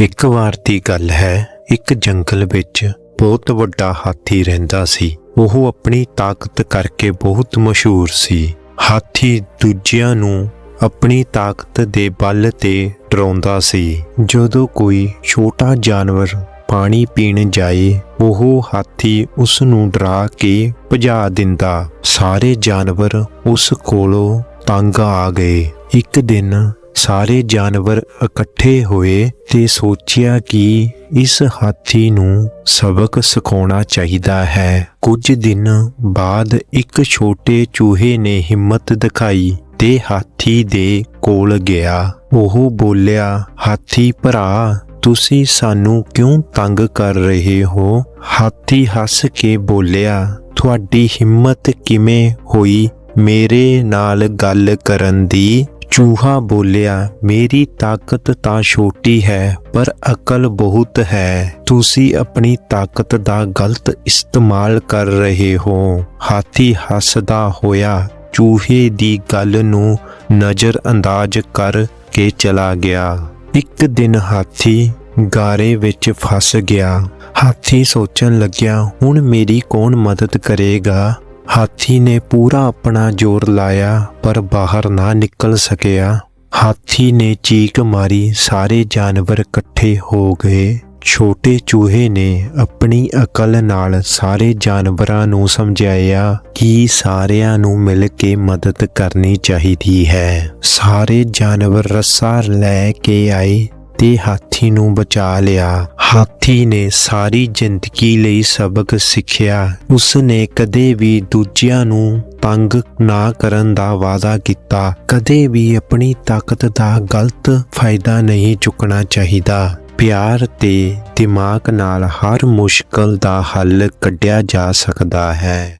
ਇੱਕ ਵਾਰ ਦੀ ਗੱਲ ਹੈ, ਇੱਕ ਜੰਗਲ ਵਿੱਚ ਬਹੁਤ ਵੱਡਾ ਹਾਥੀ ਰਹਿੰਦਾ ਸੀ। ਉਹ ਆਪਣੀ ਤਾਕਤ ਕਰਕੇ ਬਹੁਤ ਮਸ਼ਹੂਰ ਸੀ। ਹਾਥੀ ਦੂਜਿਆਂ ਨੂੰ ਆਪਣੀ ਤਾਕਤ ਦੇ ਬਲ ਤੇ ਡਰਾਉਂਦਾ ਸੀ। ਜਦੋਂ ਕੋਈ ਛੋਟਾ ਜਾਨਵਰ ਪਾਣੀ ਪੀਣ ਜਾਏ, ਉਹ ਹਾਥੀ ਉਸ ਨੂੰ ਡਰਾ ਕੇ ਭਜਾ ਦਿੰਦਾ। ਸਾਰੇ ਜਾਨਵਰ ਉਸ ਕੋਲੋਂ ਤੰਗ ਆ ਗਏ। ਇੱਕ ਦਿਨ ਸਾਰੇ ਜਾਨਵਰ ਇਕੱਠੇ ਹੋਏ ਤੇ ਸੋਚਿਆ ਕਿ ਇਸ ਹਾਥੀ ਨੂੰ ਸਬਕ ਸਿਖਾਉਣਾ ਚਾਹੀਦਾ ਹੈ। ਕੁਝ ਦਿਨ ਬਾਅਦ ਇੱਕ ਛੋਟੇ ਚੂਹੇ ਨੇ ਹਿੰਮਤ ਦਿਖਾਈ ਤੇ ਹਾਥੀ ਦੇ ਕੋਲ ਗਿਆ। ਉਹ ਬੋਲਿਆ, ਹਾਥੀ ਭਰਾ, ਤੁਸੀਂ ਸਾਨੂੰ ਕਿਉਂ ਤੰਗ ਕਰ ਰਹੇ ਹੋ? ਹਾਥੀ ਹੱਸ ਕੇ ਬੋਲਿਆ, ਤੁਹਾਡੀ ਹਿੰਮਤ ਕਿਵੇਂ ਹੋਈ? ਮੇਰੇ ਨਾਲ ਗੱਲ ਕਰਨ ਦੀ ਚੂਹਾ ਬੋਲਿਆ, ਮੇਰੀ ਤਾਕਤ ਤਾਂ ਛੋਟੀ ਹੈ, ਪਰ ਅਕਲ ਬਹੁਤ ਹੈ। ਤੁਸੀਂ ਆਪਣੀ ਤਾਕਤ ਦਾ ਗਲਤ ਇਸਤੇਮਾਲ ਕਰ ਰਹੇ ਹੋ। ਹਾਥੀ ਹੱਸਦਾ ਹੋਇਆ ਚੂਹੇ ਦੀ ਗੱਲ ਨੂੰ ਨਜ਼ਰ ਅੰਦਾਜ਼ ਕਰ ਕੇ ਚਲਾ ਗਿਆ। ਇੱਕ ਦਿਨ ਹਾਥੀ ਗਾਰੇ ਵਿੱਚ ਫਸ ਗਿਆ। ਹਾਥੀ ਸੋਚਣ ਲੱਗਿਆ, ਹੁਣ ਮੇਰੀ ਕੌਣ ਮਦਦ ਕਰੇਗਾ? ਹਾਥੀ ਨੇ ਪੂਰਾ ਆਪਣਾ ਜ਼ੋਰ ਲਾਇਆ, ਪਰ ਬਾਹਰ ਨਾ ਨਿਕਲ ਸਕਿਆ। ਹਾਥੀ ਨੇ ਚੀਕ ਮਾਰੀ, ਸਾਰੇ ਜਾਨਵਰ ਇਕੱਠੇ ਹੋ ਗਏ। ਛੋਟੇ ਚੂਹੇ ਨੇ ਆਪਣੀ ਅਕਲ ਨਾਲ ਸਾਰੇ ਜਾਨਵਰਾਂ ਨੂੰ ਸਮਝਾਇਆ ਕਿ ਸਾਰਿਆਂ ਨੂੰ ਮਿਲ ਕੇ ਮਦਦ ਕਰਨੀ ਚਾਹੀਦੀ ਹੈ। ਸਾਰੇ ਜਾਨਵਰ ਰੱਸਾ ਲੈ ਕੇ ਆਏ। ਤੇ ਹਾਥੀ ਨੂੰ ਬਚਾ ਲਿਆ। ਹਾਥੀ ਨੇ ਸਾਰੀ ਜ਼ਿੰਦਗੀ ਲਈ ਸਬਕ ਸਿੱਖਿਆ। ਉਸ ਨੇ ਕਦੇ ਵੀ ਦੂਜਿਆਂ ਨੂੰ ਤੰਗ ਨਾ ਕਰਨ ਦਾ ਵਾਅਦਾ ਕੀਤਾ। ਕਦੇ ਵੀ ਆਪਣੀ ਤਾਕਤ ਦਾ ਗਲਤ ਫਾਇਦਾ ਨਹੀਂ ਚੁੱਕਣਾ ਚਾਹੀਦਾ। ਪਿਆਰ ਤੇ ਦਿਮਾਗ ਨਾਲ ਹਰ ਮੁਸ਼ਕਲ ਦਾ ਹੱਲ ਕੱਢਿਆ ਜਾ ਸਕਦਾ ਹੈ।